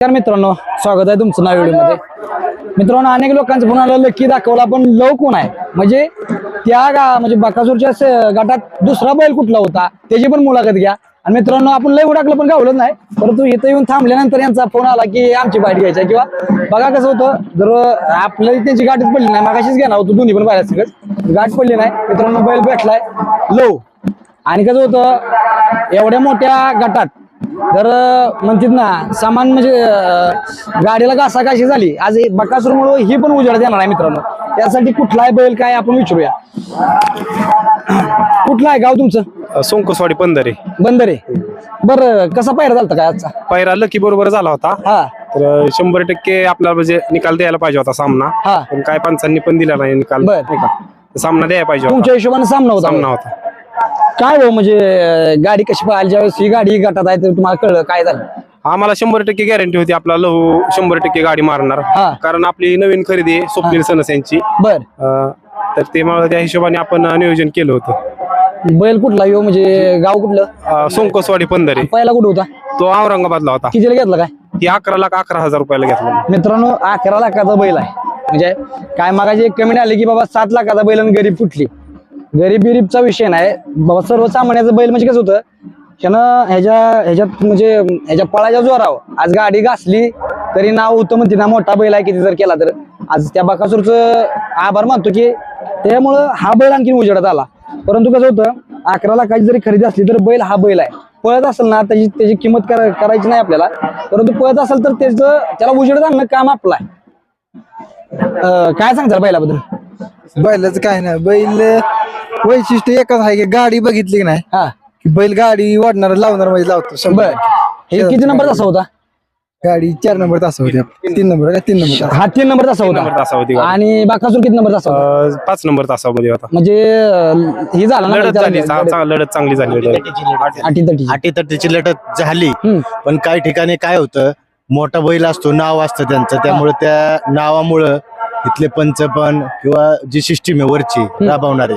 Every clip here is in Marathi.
नमस्कार मित्रांनो स्वागत आहे तुमचं नव्या व्हिडिओमध्ये. मित्रांनो अनेक लोकांचं फोन आलं लकी दाखवला पण लव कोण आहे? म्हणजे त्या गा म्हणजे बकासूरच्या गटात दुसरा बैल कुठला होता? त्याची पण मुलाखत घ्या. आणि मित्रांनो आपण लय उडाकलं पण गावलं नाही परंतु इथं येऊन थांबल्यानंतर यांचा फोन आला की आमची बाईट घ्यायची किंवा बघा कसं होतं जर आपल्याला त्यांची गाठच पडली नाही मागाशीच घेणार होतो दोन्ही पण बाहेर सगळं गाठ पडली नाही. मित्रांनो बैल भेटलाय. लव. आणि कसं होतं एवढ्या मोठ्या गटात तर म्हणतात ना सामान म्हणजे गाडीला घासाघाशी झाली. आज बकासूरमुळे ही पण उजेड देणार आहे मित्रांनो. त्यासाठी कुठला आहे बैल काय आपण विचारूया. कुठला आहे गाव तुमचं? सोंकसवाडी पंधरे. बंदरे. बर कसा पायरा झालता काय आजचा? पायरा लकी बरोबर झाला होता. हा. तर शंभर टक्के आपल्याला म्हणजे निकाल द्यायला पाहिजे होता सामना. हा. पण काय पंचांनी पण दिला नाही निकाल. सामना द्यायला पाहिजे तुमच्या हिशोबाने सामना सामना होता होता. काय हो म्हणजे अं, गाडी कशी पाहायला ज्यावेळेस? ही गाडी गटात आहे तर तुम्हाला कळलं काय झालं? आम्हाला शंभर टक्के गॅरंटी होती आपला लहू शंभर टक्के गाडी मारणार. हा. कारण आपली नवीन खरेदी आहे स्वप्नील सनस यांची. बर. अं, तर ते मग त्या हिशोबाने आपण नियोजन केलं होतं. बैल कुठला यो? म्हणजे गाव कुठलं? अं, सोंकसवाडी पंधरे पहिला कुठं होता? तो औरंगाबादला होता. कितीला घेतला काय? ती अकरा लाख अकरा हजार रुपयाला घेतला. मित्रांनो अकरा लाखाचा बैल आहे. म्हणजे काय मागाची एक कमेंट आली की बाबा सात लाखाचा बैल आणि गरीब कुठली गरीब बिरीबचा विषय नाही. बाबा सर्वसामान्याचं बैल म्हणजे कसं होतं त्यानं ह्याच्या ह्याच्यात म्हणजे ह्याच्या पळाच्या जोरावर. आज गाडी घासली तरी नाव होतं म्हणते ना मोठा बैल आहे किती जर केला तर. आज त्या बाकासूरच आभार मानतो की त्यामुळं हा बैल आणखी उजेडात आला. परंतु कसं होतं अकरा लाखाची जरी खरेदी असली तर बैल हा बैल आहे. पळत असेल ना त्याची त्याची किंमत करायची नाही आपल्याला. परंतु पळत असेल तर त्याचं त्याला उजेड आणणं काम आपलं आहे. काय सांगताल बैलाबद्दल? बैलाचं काय नाही. बैल वैशिष्ट्य एकच आहे की गाडी बघितली की नाही? हा. की बैल गाडी वाढणार लावणार म्हणजे लावतो. शंभर बर. हे किती नंबर असा होता? गाडी चार नंबर तास होते. तीन नंबर का? तीन नंबर तास. हा तीन नंबर असा नंबर होता तासावरती गाडी. आणि बाकासूर किती नंबर असा होता? अं, पाच नंबर तासामध्ये होता. म्हणजे अं, हे झालं ना लढत झाली चा- चा- लढत. चांगली झाली होती. अटी तटी अटीतटीची लढत झाली. हम्म. पण काही ठिकाणी काय होतं मोठा बैल असतो नाव असतं त्यांचं. त्यामुळे त्या नावामुळं इथले पंच पण किंवा जी सिस्टीम आहे वरची राबवणारे.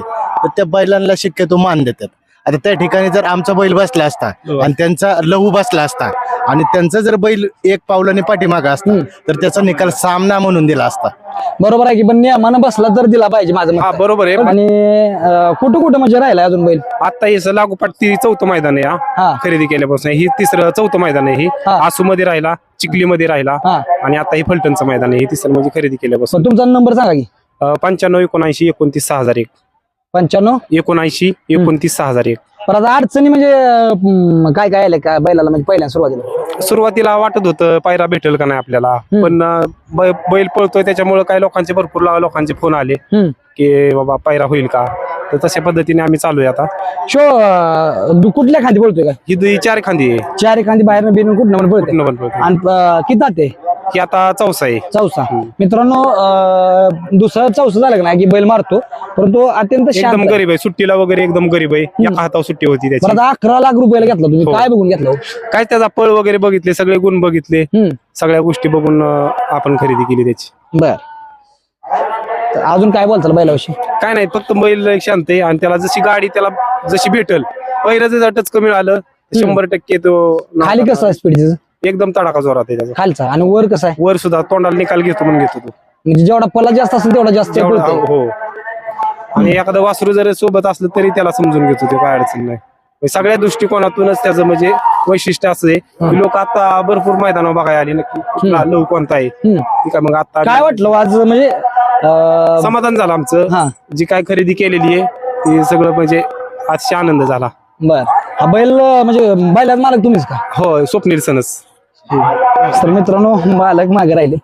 तर त्या बैलांना शक्यतो मान देतात. आता त्या ठिकाणी जर आमचा बैल बसला असता हो. आणि त्यांचा लहू बसला असता आणि त्यांचा जर बैल एक पावलाने पाठीमागा असता तर त्याचा निकाल सामना म्हणून दिला असता. बरोबर आहे की पण नियमानं बसला तर दिला पाहिजे माझं मत. हा. बरोबर आहे. आणि अं, कुठं कुठं म्हणजे राहिलाय अजून बैल? आता हे स- लागोपाठ ती चौथं मैदान आहे हा. हा. खरेदी केल्यापासून. ही तिसरं चौथं मैदान आहे ही. हा. आसू मध्ये राहिला चिखली मध्ये राहिला. हा. आणि आता हे फलटणचं मैदान आहे हे तिसरं म्हणजे खरेदी केल्यापासून. पण तुमचा नंबर सांगा की. पंच्याण्णव एकोणऐंशी एकोणतीस सहा हजार एक. पंच्याण्णव? एकोणऐंशी एकोणतीस सहा हजार एक. पर आता अडचणी म्हणजे अं, काय काय आलं का बैलाला? म्हणजे पहिल्या सुरुवातीला. सुरुवातीला वाटत होतं पायरा भेटेल का नाही आपल्याला? पण अं, ब- बैल पळतोय त्याच्यामुळे काही लोकांचे भरपूर लो- लोकांचे फोन आले. हम्म. की बाबा पायरा होईल का? तर तशा पद्धतीने आम्ही चालू आहे आता. शो अं, दु- कुठल्या खांदी बोलतोय का? ही दुई चार खांदी आहे. चार खांदी बाहेर बिन कुठं पळतोय. कुठनं पण. आणि अं, किती ते ही आता चौसा आहे. चौसा. मित्रांनो अं, दुसरा चौसा झालं का नाही? की बैल मारतो. परंतु अत्यंत शांत एकदम आहे. गरीब आहे. सुट्टीला वगैरे एकदम गरीब आहे. एका हातावर सुट्टी होती त्याची. आता अकरा लाख रुपयाला घेतला तुम्ही. हो. काय बघून घेतलं हो? काय त्याचा पळ वगैरे बघितले सगळे गुण बघितले. हम्म. सगळ्या गोष्टी बघून अं, आपण खरेदी केली त्याची. बर. तर अजून काय बोलताल बैलाविषयी? काय नाही फक्त बैल एक शांत आहे. आणि त्याला जशी गाडी त्याला जशी भेटल पहिलं जर टचकं मिळालं तर शंभर टक्के तो खाली कसं स्पीड एकदम तडाखा जोरात आहे त्याचा. खालचा. आणि वर कसं आहे? वर सुद्धा तोंडाला निकाल घेतो म्हणून घेतो तो. म्हणजे जेवढा पल्ला जास्त असेल तेवढा जास्त पळतो. हो. आणि एखादं वासरू जर सोबत असलं तरी त्याला समजून घेतो ते काय अडचण नाही. म्हणजे सगळ्या दृष्टिकोनातूनच त्याचं म्हणजे वैशिष्ट्य असं आहे की लोक आता भरपूर मैदानावर बघायला आली नक्की. कुठला लव कोणता आहे? हम्म. ठीक आहे मग आता काय वाटलं आज म्हणजे अं, समाधान झालं आमचं. हा. जी काय खरेदी केलेली आहे ती सगळं म्हणजे आजशी आनंद झाला. बर. हा बैल म्हणजे बैलात मालक तुम्हीच का? होय स्वप्नील सनस. तर मित्रांनो मालक मागे राहिले.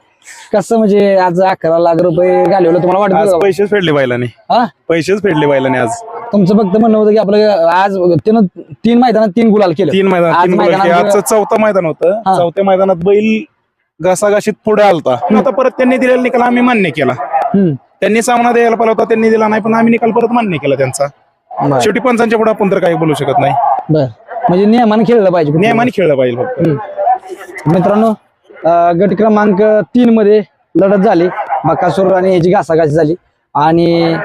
कसं म्हणजे आज अकरा लाख रुपये घालवलं तुम्हाला वाटत आज? पैसेच फेडले बैलाने. हा? पैसेच फेडले बैलाने आज. तुमचं फक्त म्हणणं होतं की आपलं आज त्यानं तीन मैदानात तीन गुलाल केलं. तीन मैदान आज तीन गोल केले. मैदानात- आजचं चौथं मैदान होतं. हा. चौथ्या मैदानात बैल घासाघाशीत पुढे आलता. आता परत त्यांनी दिलेला निकाल आम्ही मान्य केला. हम्म. त्यांनी सामना द्यायला पाहिला होता त्यांनी दिला नाही पण आम्ही निकाल परत मान्य केला त्यांचा. शेवटी पंचांच्या पुढे आपण तर काही बोलू शकत नाही. बर. म्हणजे नियमाने खेळलं पाहिजे. नियमाने खेळलं पाहिजे फक्त. मित्रांनो गट क्रमांक तीन मध्ये लढत झाली. बकासूर आणि याची घासाघासी झाली. आणि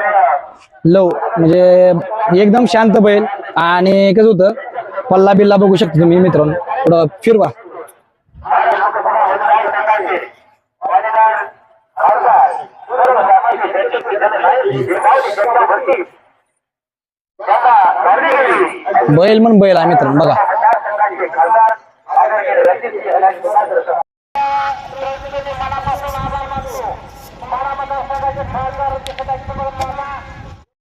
लव म्हणजे एकदम शांत बैल. आणि कसं होत पल्ला बिल्ला बघू शकतो तुम्ही मित्रांनो. थोडं फिरवा. बैल म्हण बैल आहे मित्रांनो बघा. मनापासून आभार मानतो तुम्हाला मतदारसंघाचे खासदार